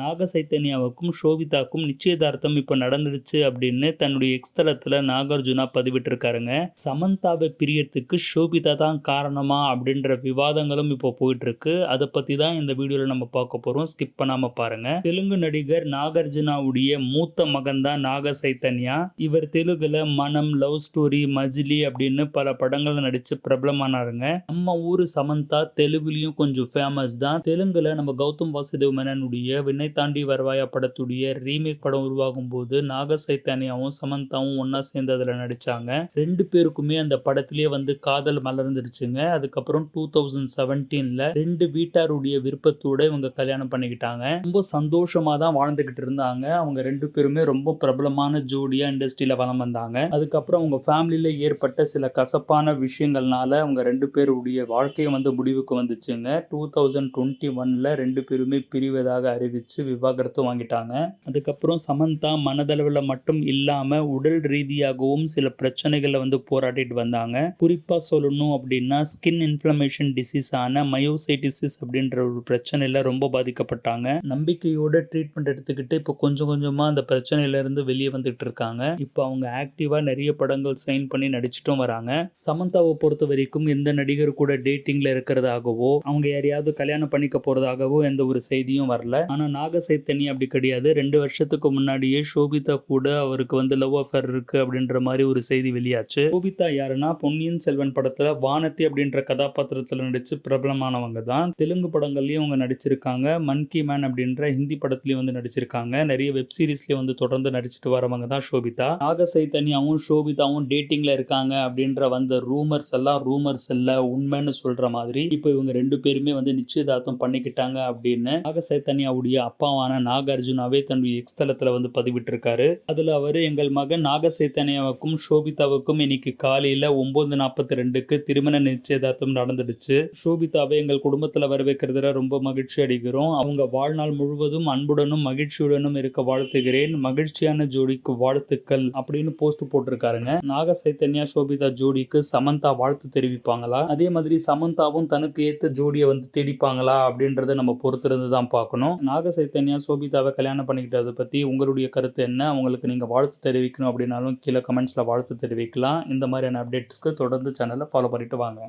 நாகசைத்தன்யாவுக்கும் ஷோபிதாக்கும் நிச்சயதார்த்தம் இப்போ நடந்துடுச்சு அப்படின்னு தன்னுடைய எக்ஸ்தலத்தில் நாகார்ஜுனா பதிவிட்டிருக்காருங்க. சமந்தாவை பிரியத்துக்கு ஷோபிதா தான் காரணமா அப்படின்ற விவாதங்களும் இப்போ போயிட்டு இருக்கு அதை பற்றி தான் இந்த வீடியோவில் நம்ம பார்க்க போகிறோம் ஸ்கிப் பண்ணாமல் பாருங்க. தெலுங்கு நடிகர் நாகார்ஜுனாவுடைய மூத்த மகன் தான் நாக சைத்தன்யா இவர் தெலுங்குல மனம் லவ் ஸ்டோரி மஜிலி அப்படின்னு பல படங்களில் நடித்து பிரபலமானாருங்க. நம்ம ஊர் சமந்தா தெலுங்குலேயும் கொஞ்சம் ஃபேமஸ் தான். தெலுங்குல நம்ம கௌதம் வாசுதேவ் மேனனுடைய விண்ணை தாண்டி வருவாயா படத்துடைய ரீமேக் படம் உருவாகும் போது நாக சைத்தானியாவும் சமந்தாவும் ஒன்னா சேர்ந்து அதில் நடித்தாங்க ரெண்டு பேருக்குமே அந்த படத்திலேயே வந்து காதல் மலர்ந்துருச்சுங்க. அதுக்கப்புறம் டூ தௌசண்ட் செவன்டீன்ல ரெண்டு வீட்டாருடைய விருப்பத்தோட இவங்க கல்யாணம் பண்ணிக்கிட்டாங்க. ரொம்ப சந்தோஷமா தான் வாழ்ந்துகிட்டு இருந்தாங்க. அவங்க ரெண்டு பேருமே ரொம்ப பிரபலமான ஜோடியா இண்டஸ்ட்ரியில வளம் வந்தாங்க. அதுக்கப்புறம் அவங்க ஃபேமிலியில ஏற்பட்ட சில கசப்பான விஷயங்கள்னால அவங்க ரெண்டு பேருடைய வாழ்க்கையை வந்து முடிவுக்கு வந்துச்சுங்க. டூ தௌசண்ட் டுவெண்ட்டி ஒன்ல ரெண்டு பேருமே பிரிவதாக அறிவிச்சு விவாகரத்து வாங்கிட்டாங்க. அதுக்கப்புறம் சமந்தா மனதளவில் மட்டும் இல்லாமல் உடல் ரீதியாகவும் சில பிரச்சனைகளை வந்து போராடிட்டு வந்தாங்க. குறிப்பாக சொல்லணும் அப்படின்னா ஸ்கின் இன்ஃப்ளமேஷன் டிசீஸ் ஆன மயோசைட்டிசிஸ் அப்படின்ற ஒரு பிரச்சனையில் ரொம்ப பாதிக்கப்பட்டாங்க. நம்பிக்கையோட ட்ரீட்மெண்ட் எடுத்துக்கிட்டு இப்போ கொஞ்சம் கொஞ்சமாக அந்த பிரச்சனையிலேருந்து வெளியே வந்துட்டு இருக்காங்க. இப்போ அவங்க ஆக்டிவாக நிறைய படங்கள் சைன் பண்ணி நடிச்சிட்டும் வராங்க. சமந்தாவை பொறுத்த வரைக்கும் எந்த நடிகர் கூட டேட்டிங்கில் இருக்கிறதாகவோ அவங்க யாரையாவது கல்யாணம் பண்ணிக்க போகிறதாகவோ எந்த ஒரு செய்தியும் வரல. ஆனால் நாக சைத்தன்யா அப்படி கிடையாது. ரெண்டு வருஷத்துக்கு முன்னாடியே சோபிதா கூட அவருக்கு வந்து லவ் அஃபேர் இருக்கு அப்படின்ற மாதிரி ஒரு செய்தி வெளியாச்சு. சோபிதா யாருன்னா பொன்னியின் செல்வன் படத்துல வானத்தி அப்படின்ற கதாபாத்திரத்துல நடிச்சு பிரபலமானவங்க தான். தெலுங்கு படங்கள்லயும் அவங்க நடிச்சிருக்காங்க. மன்கி மேன் அப்படின்ற ஹிந்தி படத்துலயும் வந்து நடிச்சிருக்காங்க. நிறைய வெப் சீரிஸ்லயும் வந்து தொடர்ந்து நடிச்சிட்டு வரவங்க தான் சோபிதா. நாக சைத்தன்யாவும் சோபிதாவும் டேட்டிங்ல இருக்காங்க அப்படின்ற வந்த ரூமர்ஸ் எல்லாம் ரூமர்ஸ் இல்ல உண்மைன்னு சொல்ற மாதிரி. இப்போ இவங்க ரெண்டு பேருமே வந்து நிச்சயதார்த்தம் பண்ணிக்கிட்டாங்க அப்படின்னு நாக சைத்தன்யாவுடைய அப்பாவான நாகார்ஜுனாவே தன்னுடைய எக்ஸ்தலத்தில் வந்து பதிவிட்டிருக்காரு. அதில் அவர் எங்கள் மகன் நாக சைத்தன்யாவுக்கும் இன்னைக்கு காலையில் ஒம்பது நாற்பத்தி ரெண்டுக்கு திருமண நிச்சயதார்த்தம் நடந்துடுச்சு. ஷோபிதாவை எங்கள் குடும்பத்துல வரவேற்கிறதுல ரொம்ப மகிழ்ச்சி அடைகிறோம். அவங்க வாழ்நாள் முழுவதும் அன்புடனும் மகிழ்ச்சியுடனும் இருக்க வாழ்த்துகிறேன். மகிழ்ச்சியான ஜோடிக்கு வாழ்த்துக்கள் அப்படின்னு போஸ்ட் போட்டிருக்காருங்க. நாக சைத்தன்யா சோபிதா ஜோடிக்கு சமந்தா வாழ்த்து தெரிவிப்பாங்களா? அதே மாதிரி சமந்தாவும் தனக்கு ஏற்ற ஜோடியை வந்து தேடிப்பாங்களா அப்படின்றத நம்ம பொறுத்திருந்து தான் பார்க்கணும். நாக சைத்தன்யா சோபிதாவை கல்யாணம் பண்ணிக்கிட்டதை பற்றி உங்களுடைய கருத்து என்ன? உங்களுக்கு நீங்கள் வாழ்த்து தெரிவிக்கணும் அப்படின்னாலும் கீழே கமெண்ட்ஸில் வாழ்த்து தெரிவிக்கலாம். இந்த மாதிரியான அப்டேட்ஸ்க்கு தொடர்ந்து சேனலை ஃபாலோ பண்ணிட்டு வாங்க.